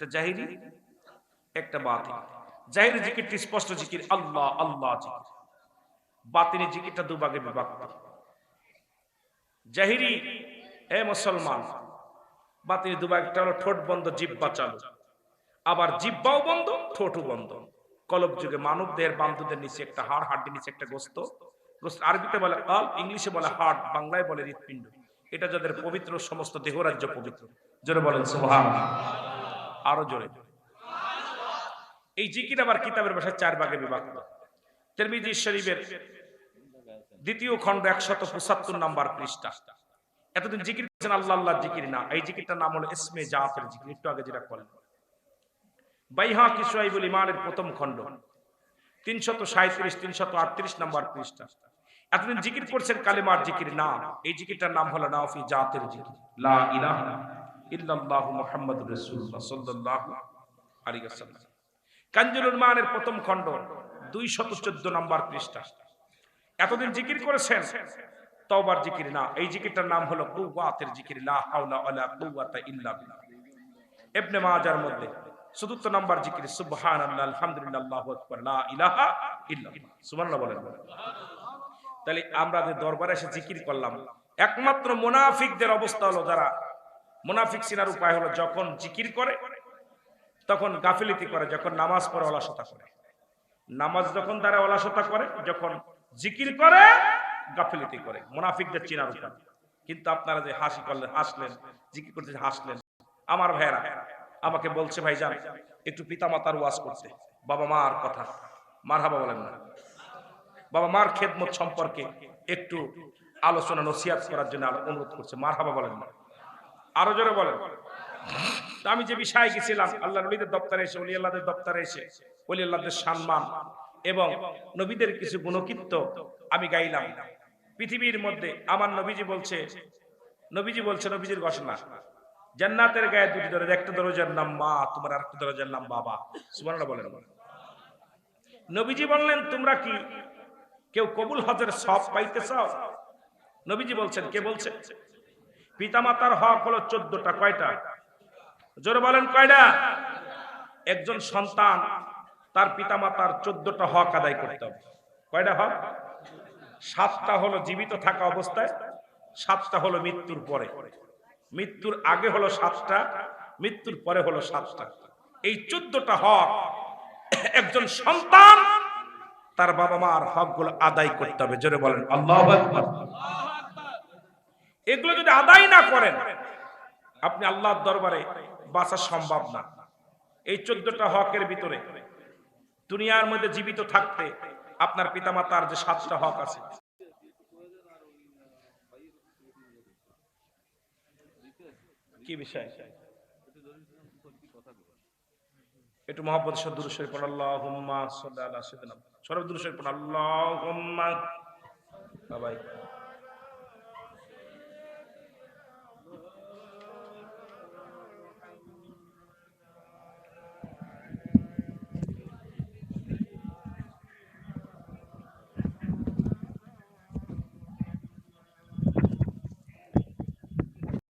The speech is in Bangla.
একটা জাহিরি, একটা বাতিল। জাহিরি জিকিরটি স্পষ্ট জিকির, আল্লাহ আল্লাহ জিকির। জিকিরটা দুভাগে বিভক্ত। জাহিরি এ মুসলমান বাতিনি দুভাগ একটা হলো ঠোঁট বন্ধ জিব্বা চালু। আবার জিব্বাও বন্ধ, ঠোঁটও বন্ধ। কলব যুগে মানব দেহের বান্ধুদের নিচে একটা হাড় হাড্ডি নিচে একটা গোস্ত। গোস্ত আরবিতে বলে কাল ইংলিশে বলে হার্ট বাংলায় বলে হৃৎপিণ্ড। এটা যাদের পবিত্র সমস্ত দেহরাজ্য পবিত্র। জোরে বলেন সুবহান আরও জোরে। এই জিকির আবার কিতাবের ভাষায় চার ভাগে বিভক্ত। তিরমিজি শরীফের দ্বিতীয় খণ্ড একশত পঁচাত্তর নাম্বার পৃষ্ঠা। এতদিন জিকির করছেন আল্লাহ আল্লাহ জিকির না। এই জিকিরটার নাম হলো ইসমে জাতের জিকির। একটু আগে যেটা করলেন বাইহা কিসাইবুল ইমানের প্রথম খণ্ড। তিনশত সাঁত্রিশ তিনশত আটত্রিশ নাম্বার পৃষ্ঠা। এতদিন জিকির করছেন কালেমার জিকির না। এই জিকিরটার নাম হলো নাফি জাতের জিকির। লা ইলাহা ওয়াসাল্লাম। কাঞ্জুলুল মানের প্রথম খণ্ড 214 নাম্বার পৃষ্ঠা। এতদিন জিকির করেছেন? জিকির না। এই জিকিরটার নাম হলো জিকির মাজার মধ্যে চতুর্থ নাম্বার জিকির লা ইলাহা বলেন। তাহলে আমরা যে দরবারে এসে জিকির করলাম, একমাত্র মুনাফিকদের অবস্থা হলো যারা মুনাফিক সিনার উপায় হলো যখন জিকির করে, তখন গাফিলিতি করে, যখন নামাজ পড়ে অলসতা করে। নামাজ যখন তারা অলসতা করে, যখন জিকির করে, গাফিলিতি করে। মুনাফিকদের চিনার উপায়। কিন্তু আপনারা যে হাসি করলেন, হাসলেন, জিকির করতে হাসলেন, আমার ভাইয়েরা, আমাকে বলছে, ভাই যান, একটু পিতা মাতার ওয়াজ করতে। বাবা মার কথা মার হাবা বলেন না। বাবা মার খেদমত সম্পর্কে একটু আলোচনা নসিয়াত করার জন্য অনুরোধ করছে মার হাবা বলেন না। আরও জোরে বলেন। আমি যে বিষয়ে গেছিলাম আল্লাহ নবীদের দপ্তরে এসে অলি আল্লাহদের দপ্তরে এসে অলি আল্লাহদের সম্মান এবং নবীদের কিছু গুণকীর্ত আমি গাইলাম। পৃথিবীর মধ্যে আমার নবীজি বলছে নবীজি বলছে নবীজির ঘোষণা, জান্নাতের গায়ে দুটি দরজা, একটা দরজার নাম মা, তোমার আরেকটা দরজার নাম বাবা। সুবহানাল্লাহ বলেন। নবীজি বললেন, তোমরা কি কেউ কবুল হজের সব পাইতে চাও নবীজি বলছেন, কে বলছে? পিতামাতার হক হলো চোদ্দটা, কয়টা? জোরে বলেন, কয়টা? একজন সন্তান, তার পিতামাতার চোদ্দটা হক আদায় করতে হবে। কয়টা হক? সাতটা হলো জীবিত থাকা অবস্থায়, সাতটা হলো মৃত্যুর পরে। মৃত্যুর আগে হলো সাতটা, মৃত্যুর পরে হলো সাতটা। এই চোদ্দটা হক একজন সন্তান, তার বাবা মার হকগুলো আদায় করতে হবে। জোরে বলেন, আল্লাহ এগুলো যদি আদায় না করেন, আপনি আল্লাহর দরবারে বাঁচা সম্ভব না। এই চোদ্দটা হকের ভিতরে দুনিয়ার মধ্যে জীবিত থাকতে আপনার পিতামাতার যে সাতটা হক আছে। কি বিষয়? একটু মোহাম্মদ সদুর শরীফ আল্লাহুম্মা সাল্লি আলা সাইয়্যিদিনা সরব দুরূদ শরীফ আল্লাহুম্মা। বাবাই।